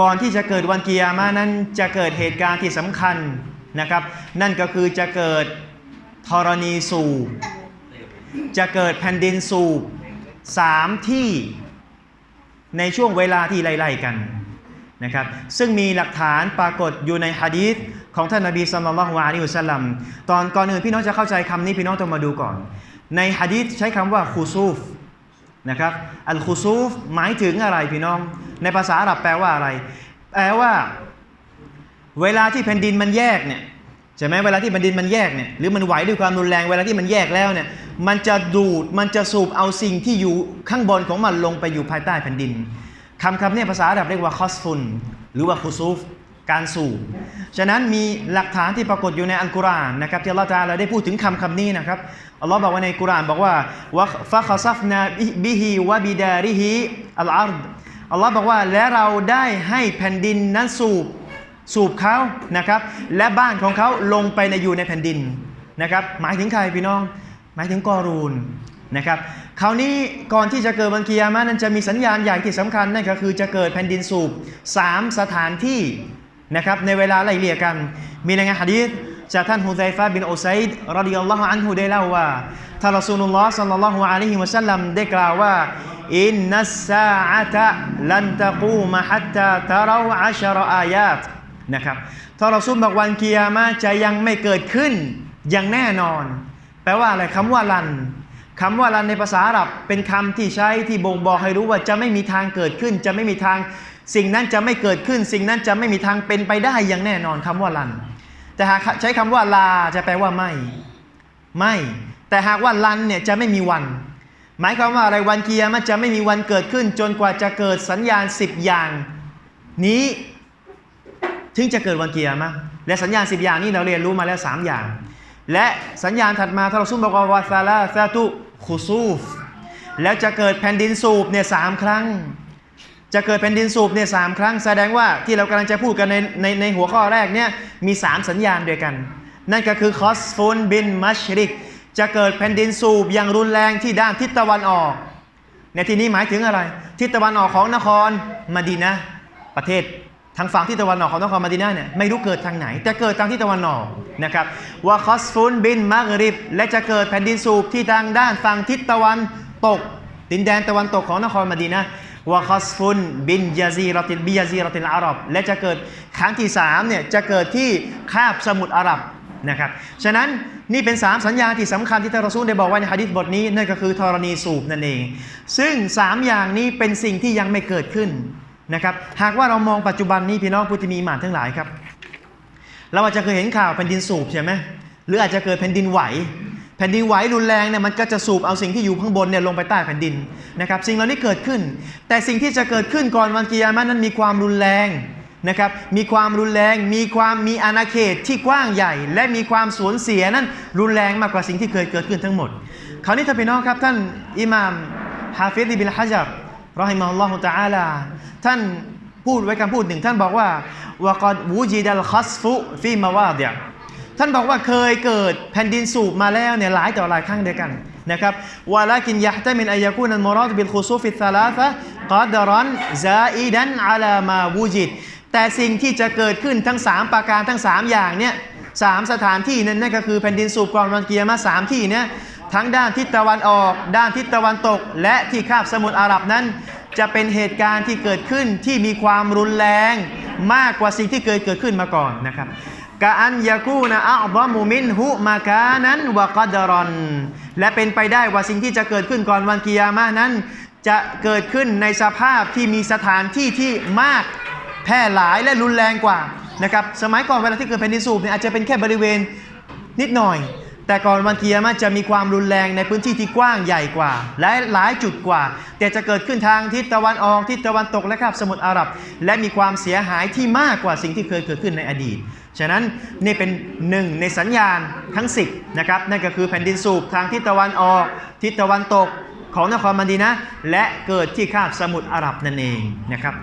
ก่อนที่จะเกิดวันกิยามะนั้นจะเกิดเหตุการณ์ที่สำคัญนะครับ นั่นก็คือจะเกิดธรณีสูบ จะเกิดแผ่นดินสูบสามที่ในช่วงเวลาที่ไล่ๆกันนะครับ ซึ่งมีหลักฐานปรากฏอยู่ในฮะดีษของท่านนบีสุลต่านละฮ์อะลัยฮิวะสัลลัมตอนก่อนอื่นพี่น้องจะเข้าใจคำนี้พี่น้องต้องมาดูก่อน ในฮะดีษใช้คำว่าคูซูฟ นะครับอัลคูซูฟหมายถึงอะไรพี่น้อง ในภาษาอาหรับแปลว่าอะไร แปลว่า เวลาที่แผ่นดินมันแยกเนี่ยใช่ไหมเวลาที่แผ่นดินมันแยกเนี่ยหรือมันไหวด้วยความรุนแรงเวลาที่มันแยกแล้วเนี่ยมันจะดูดมันจะสูบเอาสิ่งที่อยู่ข้างบนของมันลงไปอยู่ภายใต้แผ่นดินคำคำเนี่ยภาษาอาหรับเรียกว่าคอสฟุนหรือว่าคุซูฟ การสูบฉะนั้นมีหลักฐานที่ปรากฏอยู่ในอัลกุรอานนะครับที่อัลลอฮฺตะอาลาได้พูดถึงคำคำนี้นะครับอัลลอฮ์บอกว่าในกุรอานบอกว่าว่าฟะคซัฟนาบิฮิวะบิดาริฮิอัลอาร์ดอัลลอฮ์บอกว่าและเราได้ให้แผ่นดินนั้นสูบสูบเขานะครับ และบ้านของเขาลงไปในอยู่ในแผ่นดินนะครับหมายถึงใครพี่น้อง หมายถึงกอรูนนะครับคราวนี้ก่อนที่จะเกิดวันกิยามะนั้นจะมีสัญญาณใหญ่ที่สำคัญนั่นก็คือจะเกิดแผ่นดินสูบ 3 สถานที่ นะครับในเวลาไล่เลี่ยกัน มีรายงานหะดีษจากท่านฮุซัยฟะบินอุซัยดรดิยัลลอฮุอันฮุได้เล่าว่าท่านรอซูลุลลอฮ์สัลลัลลอฮุอะลัยฮิวะสัลลัมได้กล่าวว่าอินนัสซาอะตะลันตะกูมะฮัตตาตะราอัชรอายาตนะครับถ้าเราซุบบอกวันกิยามะจะยังไม่เกิดขึ้นอย่างแน่นอน แปลว่าอะไรคำว่าลัน คำว่าลันในภาษาอาหรับเป็นคำที่ใช้ที่บ่งบอกให้รู้ว่าจะไม่มีทางเกิดขึ้น จะไม่มีทางสิ่งนั้นจะไม่เกิดขึ้น สิ่งนั้นจะไม่มีทางเป็นไปได้อย่างแน่นอนคำว่าลัน แต่หากใช้คำว่าลาจะแปลว่าไม่ ไม่ แต่หากว่าลันเนี่ยจะไม่มีวัน หมายความว่าอะไรวันเกิยามะห์จะไม่มีวันเกิดขึ้น จนกว่าจะเกิดสัญญาณ 10 อย่าง นี้ถึงจะเกิดวันเกียร์มะห์และสัญญาณสิบอย่างนี้เราเรียนรู้มาแล้ว 3 อย่างและสัญญาณถัดมาท่านรอซูลบอกว่าซาลาซาตุ คุซูฟ แล้วจะเกิดแผ่นดินสูบเนี่ยสามครั้ง จะเกิดแผ่นดินสูบเนี่ยสามครั้ง แสดงว่าที่เรากำลังจะพูดกันในในในหัวข้อแรกเนี่ยมี3สัญญาณด้วยกัน นั่นก็คือคอสฟุนบินมัชริก จะเกิดแผ่นดินสูบอย่างรุนแรงที่ด้านทิศตะวันออก ในที่นี้หมายถึงอะไร ทิศตะวันออกของนครมดีนะประเทศ ทางฝั่งที่ตะวันออกของนครมาดีนะห์เนี่ยไม่รู้เกิดทางไหน แต่เกิดทางที่ตะวันออกนะครับว่าคอสฟุนบินมักริบ และจะเกิดแผ่นดินสูบที่ทางด้านฝั่งทิศตะวันตก ดินแดนตะวันตกของนครมาดีนะห์ว่าคอสฟุนบินยาซีรติลบิยาซีรติลอาหรับ และจะเกิดครั้งที่สามเนี่ยจะเกิดที่คาบสมุทรอาหรับนะครับฉะนั้นนี่เป็น 3 สัญญาณที่สำคัญที่ท่านรอซูลได้บอกไว้ในฮะดิษบทนี้นั่นก็คือธรณีสูบนั่นเอง ซึ่ง 3 อย่างนี้เป็นสิ่งที่ยังไม่เกิดขึ้น นะครับหากว่าเรามองปัจจุบันนี้พี่น้องผู้ที่มีหมานทั้งหลายครับ เราอาจจะเคยเห็นข่าวแผ่นดินสูบใช่ไหมหรืออาจจะเกิดแผ่นดินไหว แผ่นดินไหวรุนแรงเนี่ยมันก็จะสูบเอาสิ่งที่อยู่ข้างบนเนี่ยลงไปใต้แผ่นดินนะครับสิ่งเหล่านี้เกิดขึ้น แต่สิ่งที่จะเกิดขึ้นก่อนวันกิยามะนั้นมีความรุนแรงนะครับมีความรุนแรงมีความมีอาณาเขตที่กว้างใหญ่ และมีความสูญเสียนั้นรุนแรงมากกว่าสิ่งที่เคยเกิดขึ้นทั้งหมด คราวนี้ท่านพี่น้องครับท่านอิหม่ามฮาฟิซอิบินฮะจัร รอฮิมะฮุลลอฮุตะอาลาท่านพูดไว้คำพูดหนึ่ง ท่านบอกว่าวกอดวูจิดัลคัสฟุฟีมาวาดิยท่านบอกว่าเคยเกิดแผ่นดินสูบมาแล้วเนี่ยหลายต่อหลายครั้งเดียวกันนะครับวะลากินยะตะมินอายะกูนัลมุรอดบิลคุซูฟิซาลาฟะกอดรันซาอิดันอาลามาวูจิดแต่สิ่งที่จะเกิดขึ้นทั้ง 3 ประการทั้ง 3 อย่างเนี่ยสามสถานที่นั้นนั่นก็คือแผ่นดินสูบก่อนวันเกียร์มาสามที่เนี่ย ทั้งด้านทิศตะวันออก ด้านทิศตะวันตก และที่คาบสมุทรอาหรับนั้น จะเป็นเหตุการณ์ที่เกิดขึ้นที่มีความรุนแรงมากกว่าสิ่งที่เคยเกิดขึ้นมาก่อนนะครับกะอันยากูนะอัลบอมูมินหุมากานั้นวะกอดรอน และเป็นไปได้ว่าสิ่งที่จะเกิดขึ้นก่อนวันกิยามะนั้น จะเกิดขึ้นในสภาพที่มีสถานที่ที่มากแพร่หลายและรุนแรงกว่านะครับสมัยก่อนเวลาที่เกิดแผ่นดินสูบเนี่ยอาจจะเป็นแค่บริเวณนิดหน่อย แต่ก่อนวันกิยามะห์จะมีความรุนแรงในพื้นที่ที่กว้างใหญ่กว่า และหลายจุดกว่า แต่จะเกิดขึ้นทางทิศตะวันออกทิศตะวันตกและคาบสมุทรอาหรับ และมีความเสียหายที่มากกว่าสิ่งที่เคยเกิดขึ้นในอดีต ฉะนั้นนี่เป็นหนึ่งในสัญญาณทั้ง 10นะครับนั่นก็คือแผ่นดินสูบทางทิศตะวันออกทิศตะวันตกของนครมดีนะ และเกิดที่คาบสมุทรอาหรับนั่นเองนะครับ